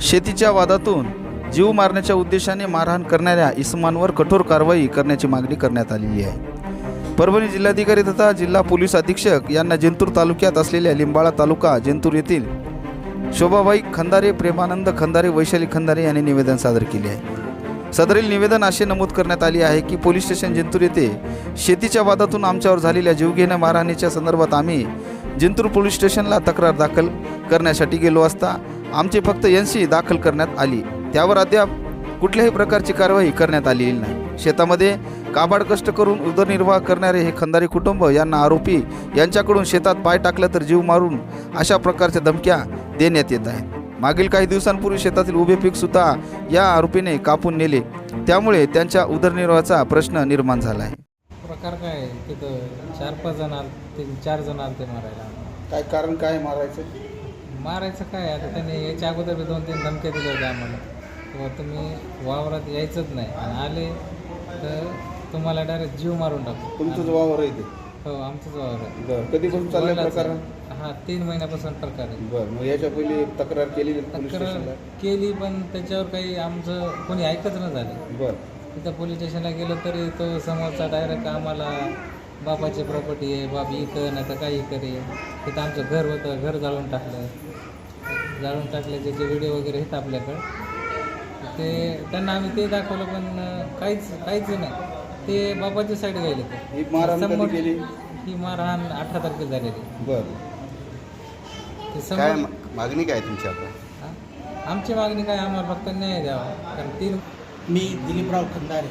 शेतीच्या वादातून जीव मारण्याच्या उद्देशाने मारहाण करणाऱ्या इसमांवर कठोर कारवाई करण्याची मागणी करण्यात आलेली आहे. परभणी जिल्हाधिकारी तथा जिल्हा पोलीस अधीक्षक यांना जिंतूर तालुक्यात असलेल्या लिंबाळा तालुका जिंतूर येथील शोभाबाई खंदारे प्रेमानंद खंदारे वैशाली खंदारे यांनी निवेदन सादर केले आहे. सदरील निवेदन असे नमूद करण्यात आले आहे की पोलीस स्टेशन जिंतूर येथे शेतीच्या वादातून आमच्यावर झालेल्या जीवघेण्या मारहाणीच्या संदर्भात आम्ही जिंतूर पोलीस स्टेशनला तक्रार दाखल करण्यासाठी गेलो असता आमची फक्त एन सी दाखल करण्यात आली. त्यावर अद्याप कुठल्याही प्रकारची कारवाई करण्यात आलेली नाही. शेतामध्ये काबाड कष्ट करून उदरनिर्वाह करणारे हे खंदारी कुटुंब यांना आरोपी यांच्याकडून शेतात पाय टाकलं तर जीव मारून अशा प्रकारच्या धमक्या देण्यात येत आहेत. मागील काही दिवसांपूर्वी शेतातील उभे पीक सुद्धा या आरोपीने कापून नेले. त्यामुळे त्यांच्या उदरनिर्वाहाचा प्रश्न निर्माण झाला आहे. प्रकार काय आहे? तिथं चार पाच जण आल ते चार जण आले ते मारायला. काय कारण काय मारायचं? मारायचं काय? आता त्यांनी याच्या अगोदर बी दोन तीन धमक्या दिल्या होत्या आम्हाला. किंवा तुम्ही वावरात यायचंच नाही. आणि आले तर तुम्हाला डायरेक्ट जीव मारून टाकू. तुमचं वावर आहे ते. हो आमचंच वावर आहे. बरं कधीपासून चाललंय. प्रकार हा तीन महिन्यापासून प्रकार आहे. बरं मग याच्या पहिले तक्रार केली पोलीस तक्रार स्टेशनला? केली पण त्याच्यावर काही आमचं कोणी ऐकच न झालं बरं. तिथं पोलीस स्टेशनला गेलो तरी तो समोरचा डायरेक्ट आम्हाला बापाची प्रॉपर्टी आहे बाप इकं नाही तर काही करे तिथं आमचं घर होतं घर जाळून टाकलं. जाळून टाकल्याचे जे व्हिडिओ वगैरे आहेत आपल्याकडं. ते त्यांना आम्ही ते दाखवलं पण काहीच काहीच नाही. ते बापाच्या साईड गेले ते. ही मारहाण ही अठरा तारखेला झालेली. बरं. ते मागणी काय तुमची आता? हा? आमची मागणी काय आम्हाला फक्त न्याय द्यावा. कारण तीन मी Diliprao Khandare.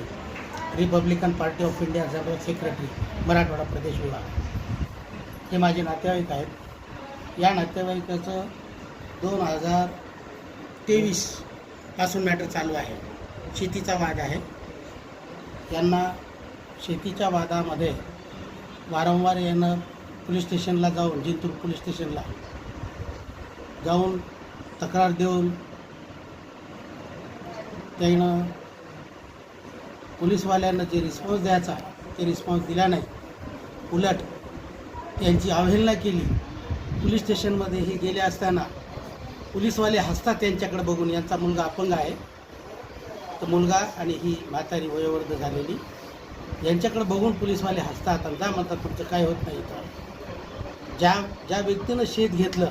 Republican Party of India general secretary Marathwada प्रदेश विभाग. हे माझे नातेवाईक आहेत. या नातेवाईकाचं दोन हजार तेवीसपासून मॅटर चालू आहे. शेतीचा वाद आहे. यांना शेतीच्या वादामध्ये वारंवार यानं पोलीस स्टेशनला जाऊन जिंतूर पोलीस स्टेशनला जाऊन तक्रार देऊन त्यानं पोलीसवाल्यांना जे रिस्पॉन्स द्यायचा ते रिस्पॉन्स दिला नाही. उलट त्यांची अवहेलना केली. पोलीस स्टेशनमध्ये हे गेले असताना पोलीसवाले हसतात त्यांच्याकडे बघून. यांचा मुलगा अपंग आहे. तर मुलगा आणि ही म्हातारी वयोवृद्ध झालेली. यांच्याकडे बघून पोलीसवाले हसतात आणि जा म्हणतात तुमचं काय होत नाही इथं? ज्या ज्या व्यक्तीनं शेत घेतलं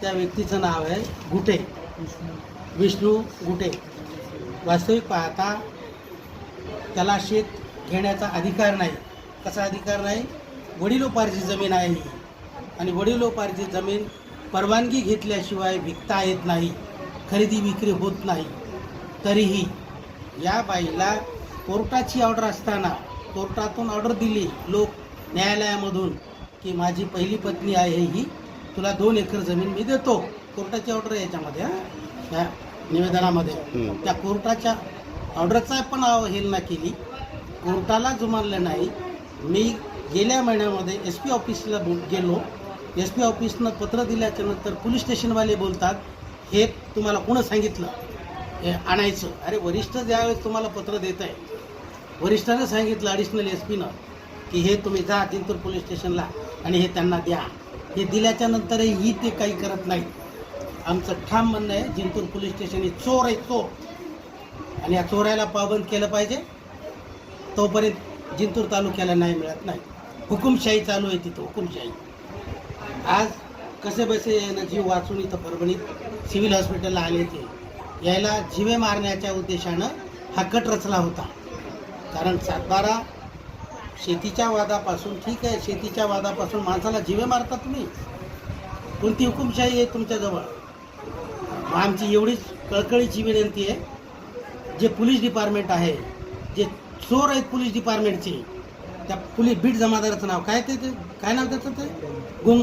त्या व्यक्तीचं नाव आहे गुटे. विष्णू गुटे. वास्तविक पाहता त्याला शेत घेण्याचा अधिकार नाही. कसा अधिकार नाही? वडिलोपार्जित जमीन आहे ही. आणि वडिलोपार्जित जमीन परवानगी घेतल्याशिवाय विकता येत नाही खरेदी विक्री होत नाही. तरीही या बाईला कोर्टाची ऑर्डर असताना कोर्टातून ऑर्डर दिली लोक न्यायालयामधून की माझी पहिली पत्नी आहे ही तुला दोन एकर जमीन मी देतो. कोर्टाची ऑर्डर आहे याच्यामध्ये हा या निवेदनामध्ये. त्या कोर्टाच्या ऑर्डरचा पण अवहेलना केली. कोर्टाला जुमानलं नाही. मी गेल्या महिन्यामध्ये एस पी ऑफिसला बो- गेलो. एस पी ऑफिसनं पत्र दिल्याच्या नंतर पोलीस स्टेशनवाले बोलतात हे तुम्हाला कोणं सांगितलं? हे आणायचं. अरे वरिष्ठ ज्यावेळेस तुम्हाला पत्र देत आहे वरिष्ठानं सांगितलं ॲडिशनल एस पीनं की हे तुम्ही जा जिंतूर पोलीस स्टेशनला आणि हे त्यांना द्या. हे दिल्याच्या नंतरही ते काही करत नाही आमचं ठाम म्हणणं आहे जिंतूर पोलीस स्टेशन हे चोर आहे चोर आणि या चोरायला पाबंद केलं पाहिजे तोपर्यंत जिंतूर तालुक्याला नाही मिळत नाही. हुकुमशाही चालू आहे तिथं हुकुमशाही. आज कसे बसे यानं जीव वाचून इथं परभणीत सिव्हिल हॉस्पिटलला आले ते. यायला जिवे मारण्याच्या उद्देशानं हा कट रचला होता. कारण सातबारा शेतीच्या वादापासून ठीक आहे शेतीच्या वादापासून माणसाला जिवे मारता तुम्ही. कोणती हुकुमशाही आहे तुमच्याजवळ? मग आमची एवढीच कळकळीची विनंती आहे. जे पोलीस डिपार्टमेंट आहे जे चोर आहेत पोलीस डिपार्टमेंटचे त्या पोलीस बीट जमादाराचं नाव काय ते ते- काय नाव त्याचं ते? गुंग